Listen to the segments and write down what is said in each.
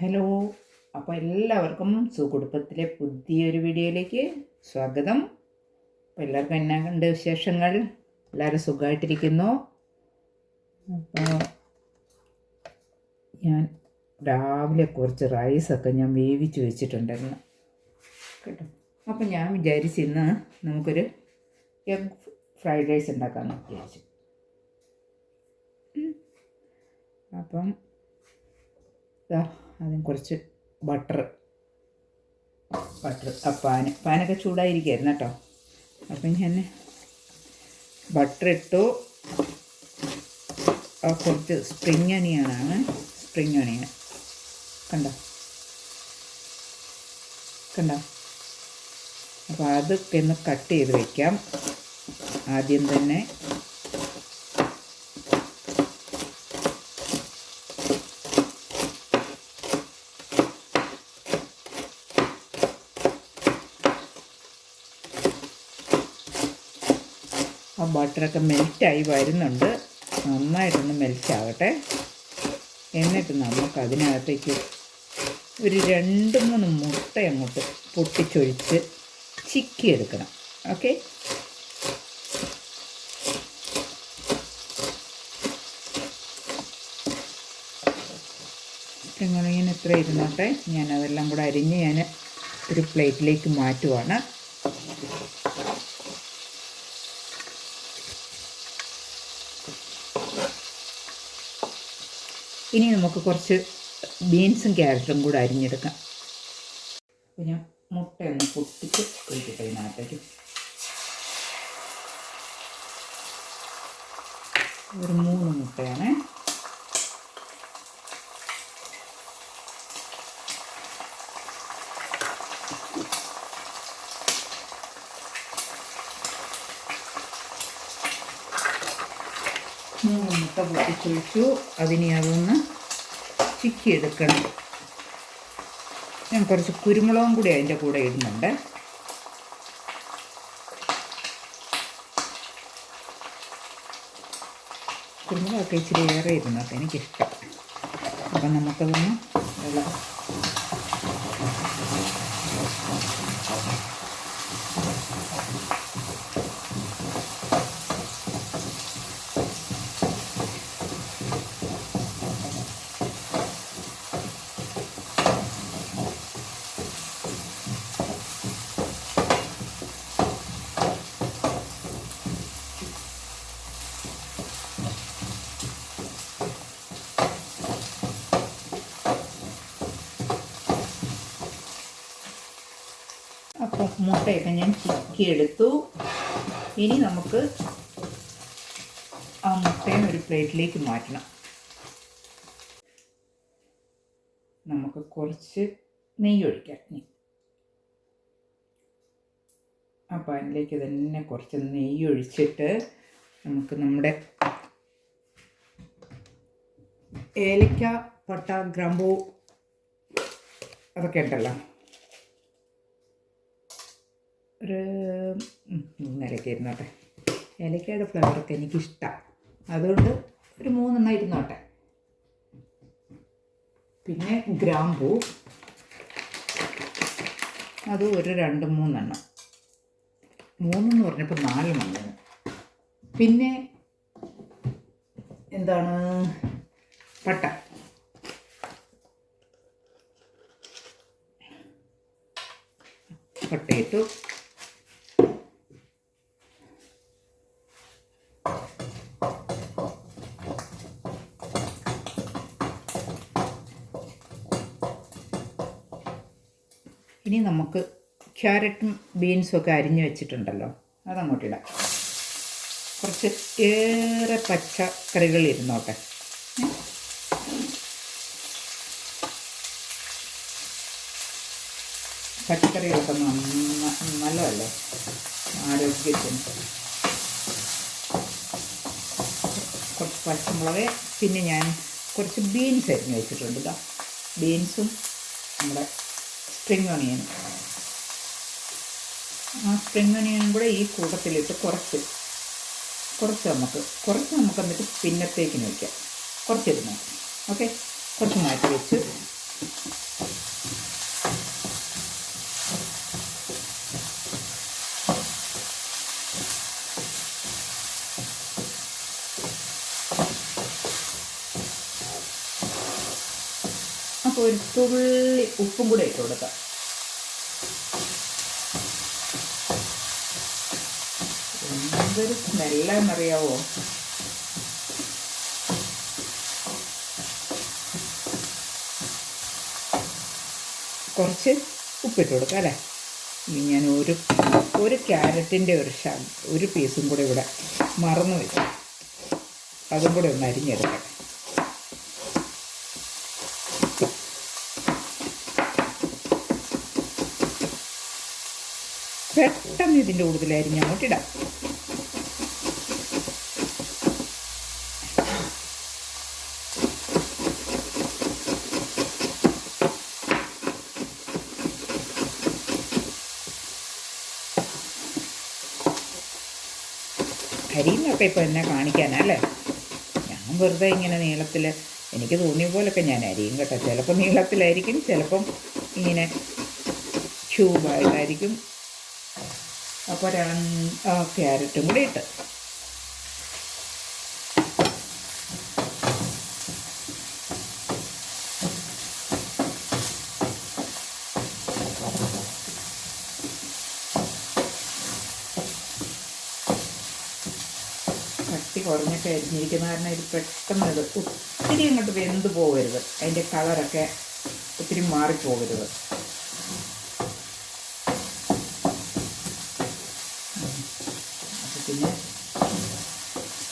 Hello അപ്പോൾ എല്ലാവർക്കും സുകുടുംബത്തിലെ പുതിയൊരു വീഡിയോയിലേക്ക് സ്വാഗതം. അപ്പോൾ എല്ലാവർക്കും എന്നാ കണ്ട് വിശേഷങ്ങൾ? എല്ലാവരും സുഖമായിട്ടിരിക്കുന്നു അപ്പോൾ ഞാൻ രാവിലെ കുറച്ച് റൈസൊക്കെ ഞാൻ വേവിച്ച് വെച്ചിട്ടുണ്ടായിരുന്നു. കേട്ടോ. അപ്പോൾ ഞാൻ വിചാരിച്ച് ഇന്ന് നമുക്കൊരു എഗ് ഫ്രൈഡ് റൈസ് ഉണ്ടാക്കാമെന്ന് വിചാരിച്ചു. അപ്പം ആദ്യം കുറച്ച് ബട്ടർ ബട്ടർ ആ പാന് പാനൊക്കെ ചൂടായിരിക്കുമായിരുന്നു കേട്ടോ. അപ്പം ഞാൻ ബട്ടർ ഇട്ടു കുറച്ച് സ്പ്രിങ് ഒനിയനാണ് സ്പ്രിങ് ഒനിയൻ കണ്ടോ? കണ്ടോ? അപ്പോൾ അതൊക്കെ ഒന്ന് കട്ട് ചെയ്ത് വയ്ക്കാം ആദ്യം തന്നെ ബട്ടറൊക്കെ മെൽറ്റായി വരുന്നുണ്ട്. നന്നായിട്ടൊന്ന് മെൽറ്റ് ആവട്ടെ എന്നിട്ട് നമുക്ക് അതിനകത്തേക്ക് ഒരു രണ്ട് മൂന്ന് മുട്ട അങ്ങോട്ട് പൊട്ടിച്ചൊഴിച്ച് ചിക്കി എടുക്കണം ഓക്കെ ഇങ്ങനെ ഇത്ര ഇരുന്നോട്ടെ? ഞാനതെല്ലാം കൂടെ അരിഞ്ഞ് ഞാൻ ഒരു പ്ലേറ്റിലേക്ക് മാറ്റുവാണ്. ഇനി നമുക്ക് കുറച്ച് ബീൻസും ക്യാരറ്റും കൂടെ അരിഞ്ഞെടുക്കാം. അപ്പോൾ ഞാൻ മുട്ടയൊന്ന് പൊട്ടിച്ച് ഒഴിക്കട്ടെ ഇതിനകത്തേക്ക്. ഒരു മൂന്ന് മുട്ടയാണ് മൂന്ന് മുട്ട അതിനി അതിനെ അതൊന്ന് ചിക്കി എടുക്കണം ഞാൻ കുറച്ച് കുരുമുളകും കൂടി അതിന്റെ കൂടെ ഇടുന്നുണ്ട്. കുരുമുളകൊക്കെ ഇച്ചിരി ഏറെ ഇരുന്നോട്ടെ എനിക്കിഷ്ടം. അപ്പം നമുക്കതൊന്ന് വെള്ളം അപ്പോൾ മുട്ടയൊക്കെ ഞാൻ ചിക്കിയെടുത്തു ഇനി നമുക്ക് ആ മുട്ടയും ഒരു പ്ലേറ്റിലേക്ക് മാറ്റണം. നമുക്ക് കുറച്ച് നെയ്യ് ഒഴിക്കാം. ആ പാനിലേക്ക് തന്നെ കുറച്ച് നെയ്യ് ഒഴിച്ചിട്ട് നമുക്ക് നമ്മുടെ ഏലക്ക പട്ട ഗ്രാമ്പൂ അതൊക്കെ ഉണ്ടല്ലോ. ഒരു മൂന്നിലയ്ക്ക് ഇരുന്നോട്ടെ. ഏലക്കയുടെ ഫ്ലേവറൊക്കെ എനിക്കിഷ്ടമാണ് അതുകൊണ്ട് ഒരു മൂന്നെണ്ണം ഇരുന്നോട്ടെ. പിന്നെ ഗ്രാമ്പൂ. അത് ഒരു രണ്ട് മൂന്നെണ്ണം. മൂന്നെന്ന് പറഞ്ഞപ്പോൾ നാല് മണ്ണ് പിന്നെ എന്താണ്? പട്ട. പട്ടയിട്ടു ഇനി നമുക്ക് ക്യാരറ്റും ബീൻസും ഒക്കെ അരിഞ്ഞു വെച്ചിട്ടുണ്ടല്ലോ. അതങ്ങോട്ട് ഇടാം. കുറച്ച് ഏറെ പച്ചക്കറികൾ ഇരുന്നോട്ടെ. പച്ചക്കറികളൊക്കെ നന്ന നല്ലതല്ലേ? ആരോഗ്യത്തിന്. കുറച്ച് പച്ചമുളക് പിന്നെ ഞാൻ കുറച്ച് ബീൻസ് അരിഞ്ഞ് വെച്ചിട്ടുണ്ട് കേട്ടോ. ബീൻസും നമ്മുടെ സ്പ്രിങ് ഒണിയനും ആ സ്പ്രിങ് ഒണിയനും കൂടെ ഈ കൂട്ടത്തിലിട്ട് കുറച്ച് കുറച്ച് നമുക്ക് കുറച്ച് നമുക്ക് എന്നിട്ട് പിന്നത്തേക്കിന് വയ്ക്കാം കുറച്ചിരുന്നു ഓക്കെ കുറച്ച് മാറ്റി വെച്ച് അപ്പോൾ ഒരു തുള്ളി ഉപ്പും കൂടെ ഇട്ട് കൊടുക്കാം. എന്തൊരു സ്മെല്ലാന്നറിയാവോ? കുറച്ച് ഉപ്പിട്ട് കൊടുക്കാം അല്ലേ? ഇനി ഞാൻ ഒരു ഒരു ക്യാരറ്റിന്റെ ഒരു ഷ ഒരു പീസും കൂടെ ഇവിടെ മറന്നു വെച്ചു. അതും കൂടെ ഒന്ന് അരിഞ്ഞെടുക്കട്ടെ പെട്ടെന്ന് ഇതിന്റെ കൂടുതലായിരിക്കും അങ്ങോട്ട് ഇടാം. അരിയുന്നൊക്കെ ഇപ്പോൾ എന്നെ കാണിക്കാനല്ലേ ഞാൻ വെറുതെ ഇങ്ങനെ നീളത്തിൽ എനിക്ക് തോന്നിയ പോലൊക്കെ ഞാൻ അരിയും കേട്ടോ. ചിലപ്പോൾ നീളത്തിലായിരിക്കും ചിലപ്പം ഇങ്ങനെ ക്യൂബായിട്ടായിരിക്കും അപ്പോൾ രണ്ട് ക്യാരറ്റും കൂടി ഇട്ട്. കട്ടി കുറഞ്ഞൊക്കെ അരിഞ്ഞിരിക്കുന്ന കാരണം ഇത് പെട്ടെന്ന് ഇത് ഒത്തിരി അങ്ങോട്ട് വെന്ത് പോകരുത്. അതിന്റെ കളറൊക്കെ ഒത്തിരി മാറിപ്പോകരുത് അപ്പോൾ പിന്നെ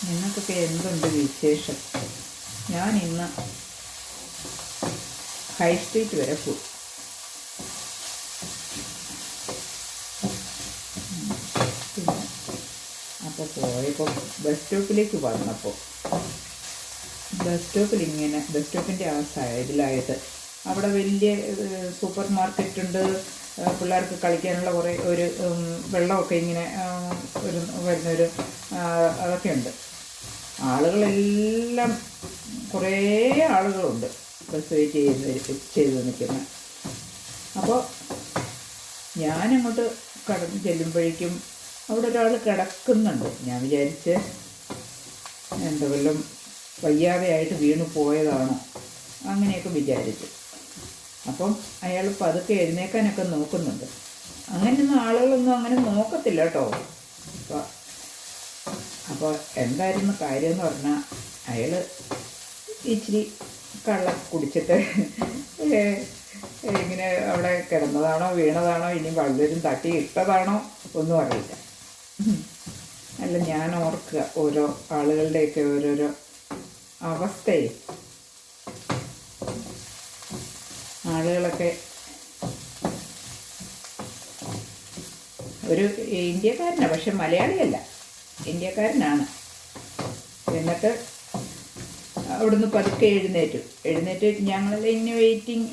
നിങ്ങൾക്കൊക്കെ എന്തുണ്ട് വിശേഷം? ഞാൻ ഇന്ന് ഹൈ സ്ട്രീറ്റ് വരെ പോയി. അപ്പോൾ പോയപ്പോൾ ബസ് സ്റ്റോപ്പിലേക്ക് വന്നപ്പോൾ ബസ് സ്റ്റോപ്പിൽ ഇങ്ങനെ ബസ് സ്റ്റോപ്പിന്റെ ആ സൈഡിലായിട്ട് അവിടെ വലിയ സൂപ്പർ മാർക്കറ്റ് ഉണ്ട്. പിള്ളേർക്ക് കളിക്കാനുള്ള കുറേ ഒരു വെള്ളമൊക്കെ ഇങ്ങനെ ഒരു വരുന്നൊരു അതൊക്കെ ഉണ്ട്. ആളുകളെല്ലാം കുറേ ആളുകളുണ്ട് വെയിറ്റ് ചെയ്യുന്ന ചെയ്ത് നിൽക്കുന്ന. അപ്പോൾ ഞാനങ്ങോട്ട് കടന്ന് ചെല്ലുമ്പോഴേക്കും അവിടെ ഒരാൾ കിടക്കുന്നുണ്ട്. ഞാൻ വിചാരിച്ച് എന്താ വല്ലതും വയ്യാതെയായിട്ട് വീണു പോയതാണോ അങ്ങനെയൊക്കെ വിചാരിച്ചു. അപ്പം അയാൾ പതുക്കെ എഴുന്നേക്കാനൊക്കെ നോക്കുന്നുണ്ട്. അങ്ങനെയൊന്നും ആളുകളൊന്നും അങ്ങനെ നോക്കത്തില്ല കേട്ടോ. അപ്പോൾ എന്തായിരുന്നു കാര്യം എന്ന് പറഞ്ഞാൽ അയാൾ ഇച്ചിരി കള്ള കുടിച്ചിട്ട് ഇങ്ങനെ അവിടെ കിടന്നതാണോ വീണതാണോ ഇനി വളരും തട്ടി ഇട്ടതാണോ ഒന്നും അറിയില്ല. അല്ല ഞാൻ ഓർക്കുക ഓരോ ആളുകളുടെയൊക്കെ ഓരോരോ അവസ്ഥയെ. ആളുകളൊക്കെ ഒരു ഇന്ത്യക്കാരനാണ് പക്ഷെ മലയാളിയല്ല. ഇന്ത്യക്കാരനാണ്. എന്നിട്ട് അവിടുന്ന് പതുക്കെ എഴുന്നേറ്റു. എഴുന്നേറ്റ് ഞങ്ങൾ ഇങ്ങനെ വെയിറ്റിംഗ്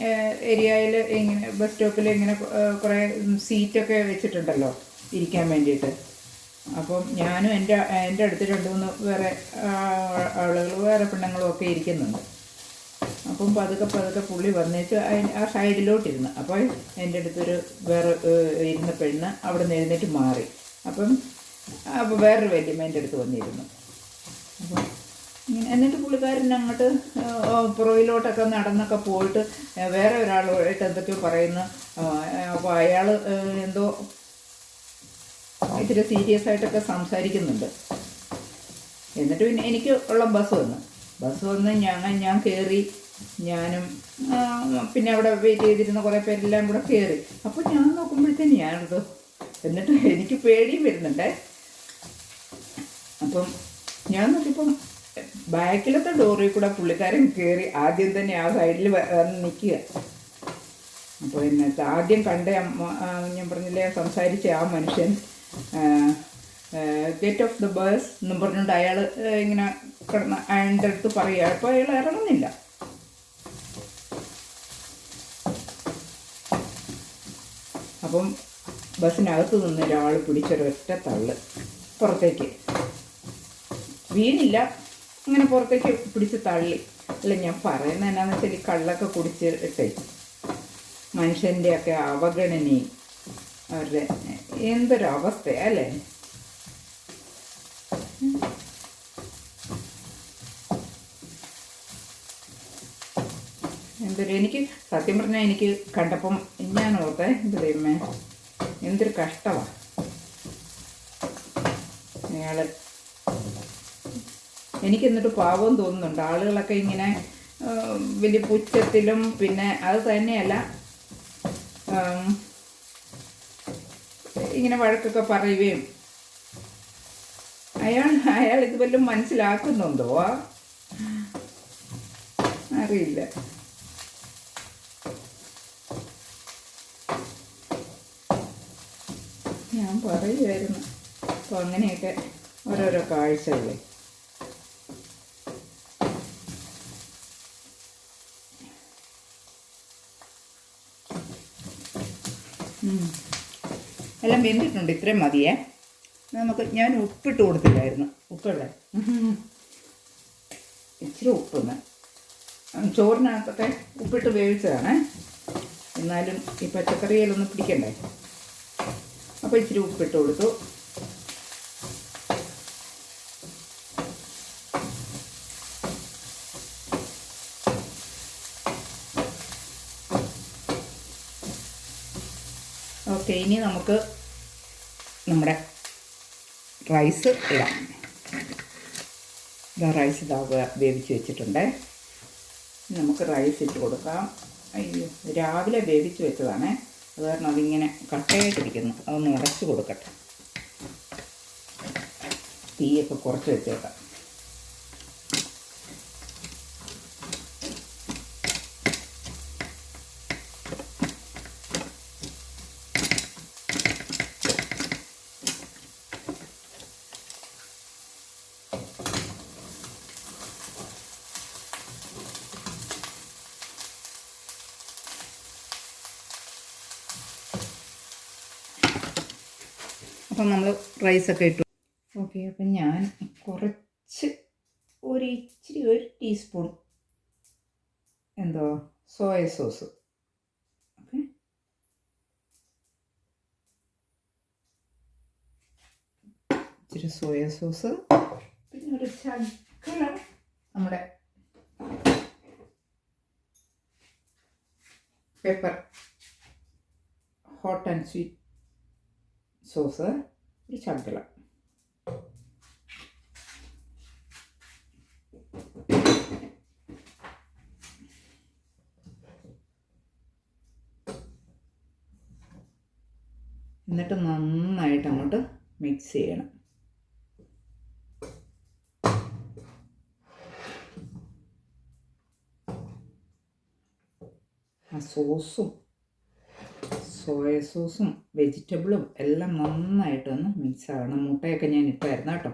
ഏരിയയിൽ ഇങ്ങനെ ബസ് സ്റ്റോപ്പിൽ ഇങ്ങനെ കുറേ സീറ്റൊക്കെ വെച്ചിട്ടുണ്ടല്ലോ ഇരിക്കാൻ വേണ്ടിയിട്ട്. അപ്പം ഞാനും എന്റെ എന്റെ അടുത്ത് രണ്ട് മൂന്ന് വേറെ ആളുകൾ വേറെ പെണ്ണുങ്ങളും ഒക്കെ ഇരിക്കുന്നുണ്ട്. അപ്പം പതുക്കെ പതുക്കെ പുള്ളി വന്നേച്ച് ആ സൈഡിലോട്ടിരുന്ന് അപ്പോൾ എന്റെ അടുത്തൊരു വേറെ ഇരുന്ന പെണ്ണ് അവിടെ നിന്ന് എഴുന്നേറ്റ് മാറി. അപ്പം അപ്പോൾ വേറൊരു വല്യമ്മേന്റെ അടുത്ത് വന്നിരുന്നു. അപ്പം ഇങ്ങനെ എന്നിട്ട് പുള്ളിക്കാരൻ അങ്ങോട്ട് പുറയിലോട്ടൊക്കെ നടന്നൊക്കെ പോയിട്ട് വേറെ ഒരാളുമായിട്ട് എന്തൊക്കെയോ പറയുന്നു. അപ്പോൾ അയാൾ എന്തോ ഇത്തിരി സീരിയസ് ആയിട്ടൊക്കെ സംസാരിക്കുന്നുണ്ട്. എന്നിട്ട് പിന്നെ എനിക്ക് ഉള്ള ബസ് വന്നു. ബസ് വന്ന് ഞങ്ങൾ ഞാൻ കയറി ഞാനും പിന്നെ അവിടെ വെയിറ്റ് ചെയ്തിരുന്ന കുറേ പേരെല്ലാം കൂടെ കയറി അപ്പോൾ ഞാൻ നോക്കുമ്പോഴത്തേന് ഞാനത് എന്നിട്ട് എനിക്ക് പേടിയും വരുന്നുണ്ടേ. അപ്പം ഞാൻ നോക്കിയപ്പം ബാക്കിലത്തെ ഡോറിൽ കൂടെ പുള്ളിക്കാരൻ കയറി ആദ്യം തന്നെ ആ സൈഡിൽ വന്ന് നിൽക്കുക. അപ്പോൾ ഇന്നത്തെ ആദ്യം കണ്ട ഞാൻ പറഞ്ഞില്ലേ സംസാരിച്ച ആ മനുഷ്യൻ ഗേറ്റ് ഓഫ് ദ ബസ് എന്നും പറഞ്ഞുകൊണ്ട് അയാൾ ഇങ്ങനെ കിടന്ന് അയാളുടെ അടുത്ത് പറയുക. അപ്പോൾ അയാൾ ഇറങ്ങുന്നില്ല. അപ്പം ബസ്സിനകത്ത് നിന്ന് ഒരാൾ പിടിച്ചൊരൊറ്റ തള്ള് പുറത്തേക്ക്. വീണില്ല. ഇങ്ങനെ പുറത്തേക്ക് പിടിച്ച് തള്ളി. അല്ല ഞാൻ പറയുന്നത് എന്നാന്ന് വെച്ചാൽ ഈ കള്ളൊക്കെ കുടിച്ചിട്ടേ മനുഷ്യന്റെയൊക്കെ അവഗണനയും അവരുടെ എന്തൊരവസ്ഥ അല്ലേ? എന്തൊരു എനിക്ക് സത്യം പറഞ്ഞാൽ എനിക്ക് കണ്ടപ്പം ഞാൻ ഓർത്തെ എന്ത് ദൈവമേ എന്തൊരു കഷ്ടമാണ് അയാൾ എനിക്ക് എന്നിട്ട് പാവം തോന്നുന്നുണ്ട്. ആളുകളൊക്കെ ഇങ്ങനെ വലിയ പുച്ഛത്തിലും പിന്നെ അത് തന്നെയല്ല. ഇങ്ങനെ വഴക്കൊക്കെ പറയുകയും അയാൾ അയാൾ ഇത് വല്ലതും മനസ്സിലാക്കുന്നുണ്ടോ? അറിയില്ല. ഞാൻ പറയുമായിരുന്നു അപ്പോൾ അങ്ങനെയൊക്കെ ഓരോരോ കാഴ്ചകളെ. എല്ലാം വെന്തിട്ടുണ്ട് ഇത്രയും മതിയേ. നമുക്ക് ഞാൻ ഉപ്പിട്ട് കൊടുത്തില്ലായിരുന്നു. ഉപ്പുള്ള ഇച്ചിരി ഉപ്പൊന്ന്. ചോറിനകത്തൊക്കെ ഉപ്പിട്ട് വേവിച്ചതാണ്. എന്നാലും ഈ പച്ചക്കറിയിലൊന്നും പിടിക്കണ്ടേ? അപ്പോൾ ഇച്ചിരി ഉപ്പിട്ട് കൊടുത്തു. ഓക്കെ ഇനി നമുക്ക് നമ്മുടെ റൈസ് ഇടാം. ഇതാ റൈസ് ഇതാ വേവിച്ച് വെച്ചിട്ടുണ്ട്. നമുക്ക് റൈസ് ഇട്ട് കൊടുക്കാം. അയ്യോ രാവിലെ വേവിച്ച് വെച്ചതാണേ. അത് കാരണം അതിങ്ങനെ കട്ടയായിട്ടിരിക്കുന്നു അതൊന്ന് ഉടച്ച് കൊടുക്കട്ടെ. തീയൊക്കെ കുറച്ച് വെച്ചേക്കാം. അപ്പം നമ്മൾ റൈസൊക്കെ ഇട്ടു. ഓക്കെ അപ്പം ഞാൻ കുറച്ച് ഒരു ഇച്ചിരി ഒരു ടീസ്പൂൺ എന്തോ സോയ സോസ്. ഓക്കെ. ഇച്ചിരി സോയ സോസ്. പിന്നെ ഒരു ശകലം നമ്മുടെ pepper hot and sweet sauce ഒരു ചാക്കിള എന്നിട്ട് നന്നായിട്ട് അങ്ങോട്ട് മിക്സ് ചെയ്യണം. ആ സോസും സോയ സോസും വെജിറ്റബിളും എല്ലാം നന്നായിട്ടൊന്ന് മിക്സ് ആവണം. മുട്ടയൊക്കെ ഞാൻ ഇട്ടായിരുന്നു കേട്ടോ.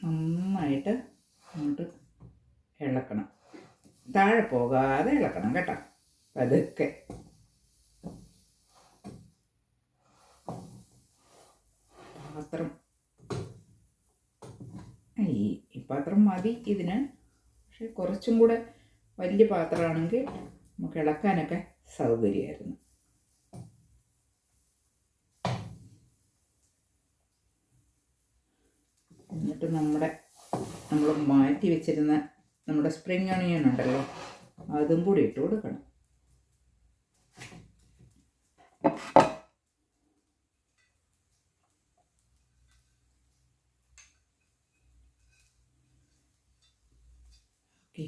നന്നായിട്ട് അങ്ങോട്ട് ഇളക്കണം. താഴെ പോകാതെ ഇളക്കണം കേട്ടോ. പതുക്കെ പാത്രം ഈ ഈ പാത്രം മതി ഇതിന്. പക്ഷെ കുറച്ചും കൂടെ വലിയ പാത്രമാണെങ്കിൽ നമുക്ക് ഇളക്കാനൊക്കെ സൗകര്യമായിരുന്നു. എന്നിട്ട് നമ്മുടെ നമ്മൾ മാറ്റി വെച്ചിരുന്ന നമ്മുടെ സ്പ്രിങ് ഓണിയൻ ഉണ്ടല്ലോ അതും കൂടി ഇട്ട് കൊടുക്കണം ഓക്കെ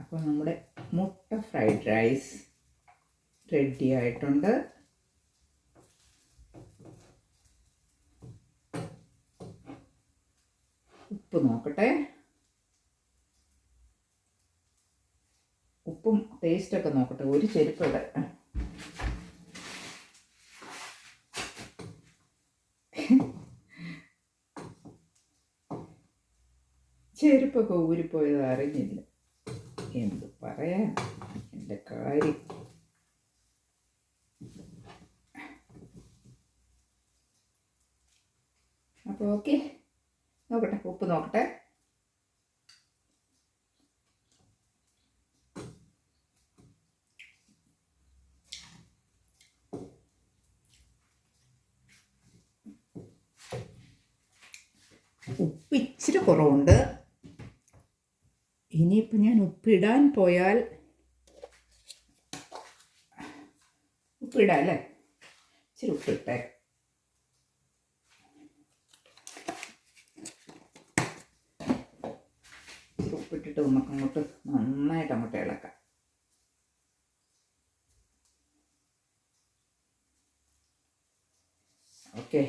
അപ്പോൾ നമ്മുടെ മുട്ട ഫ്രൈഡ് റൈസ് റെഡി ആയിട്ടുണ്ട്. ഉപ്പ് നോക്കട്ടെ. ഉപ്പും ടേസ്റ്റൊക്കെ നോക്കട്ടെ. ഒരു ചെരുപ്പ് ഇട ചെരുപ്പൊക്കെ ഊരിപ്പോയത് അറിഞ്ഞില്ല. എന്ത് പറയാൻ? എന്റെ കാര്യം. അപ്പോൾ ഓക്കെ. നോക്കട്ടെ ഉപ്പ് നോക്കട്ടെ. ഉപ്പ് ഇച്ചിരി കുറവുണ്ട്. ഉപ്പിടാൻ പോയാൽ ഉപ്പിടാം അല്ലേ ഇച്ചിരി ഉപ്പിട്ടെ. ഉപ്പിട്ടിട്ട് നമുക്ക് അങ്ങോട്ട് നന്നായിട്ട് അങ്ങോട്ട് ഇളക്കാം. ഓക്കെ.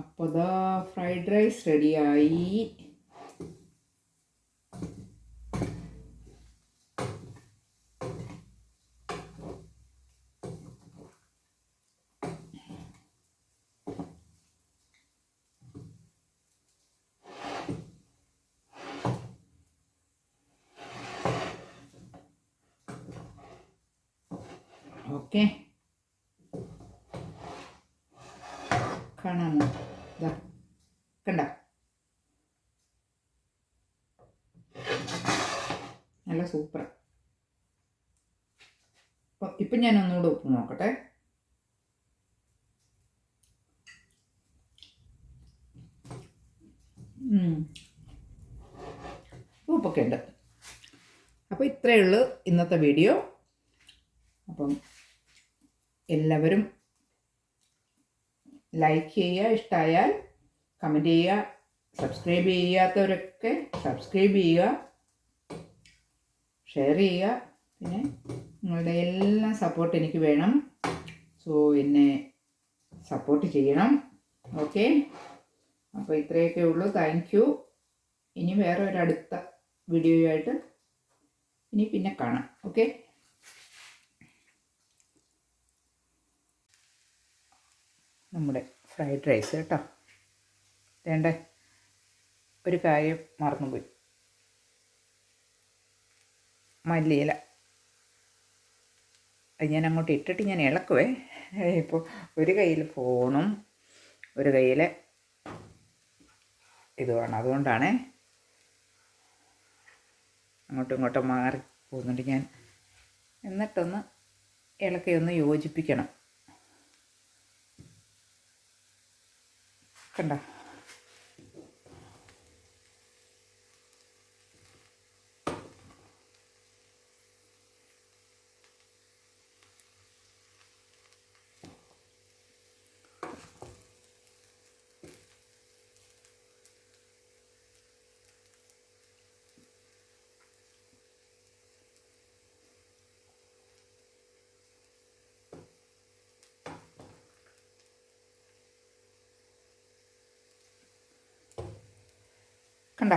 അപ്പോൾ ഫ്രൈഡ് റൈസ് റെഡിയായി. ഓക്കെ. കാണാമോ? കണ്ട? നല്ല സൂപ്പർ. അപ്പം ഇപ്പം ഞാൻ ഒന്നുകൂടെ ഉപ്പ് നോക്കട്ടെ. ഉപ്പൊക്കെ ഉണ്ട്. അപ്പോൾ ഇത്രയേ ഉള്ളൂ ഇന്നത്തെ വീഡിയോ. അപ്പം എല്ലാവരും ലൈക്ക് ചെയ്യുക ഇഷ്ടമായാൽ കമന്റ് ചെയ്യുക സബ്സ്ക്രൈബ് ചെയ്യാത്തവരൊക്കെ സബ്സ്ക്രൈബ് ചെയ്യുക ഷെയർ ചെയ്യുക. പിന്നെ നിങ്ങളുടെ എല്ലാ സപ്പോർട്ട് എനിക്ക് വേണം. സോ എന്നെ സപ്പോർട്ട് ചെയ്യണം. ഓക്കെ അപ്പോൾ ഇത്രയൊക്കെ ഉള്ളൂ. താങ്ക് യു ഇനി വേറെ ഒരു അടുത്ത ആയിട്ട് ഇനി പിന്നെ കാണാം. ഓക്കെ നമ്മുടെ ഫ്രൈഡ് റൈസ് കേട്ടോ. വേണ്ട? ഒരു കാര്യം മറന്നുപോയി. മല്ലിയില. അത് ഞാൻ അങ്ങോട്ട് ഇട്ടിട്ട് ഞാൻ ഇളക്കുവേ. ഇപ്പോൾ ഒരു കയ്യിൽ ഫോണും ഒരു കയ്യിൽ ഇതുമാണ്. അതുകൊണ്ടാണേ അങ്ങോട്ടും ഇങ്ങോട്ടും മാറി പോകുന്നുണ്ട് ഞാൻ. എന്നിട്ടൊന്ന് ഇളക്കി ഒന്ന് യോജിപ്പിക്കണം. കണ്ട? കണ്ട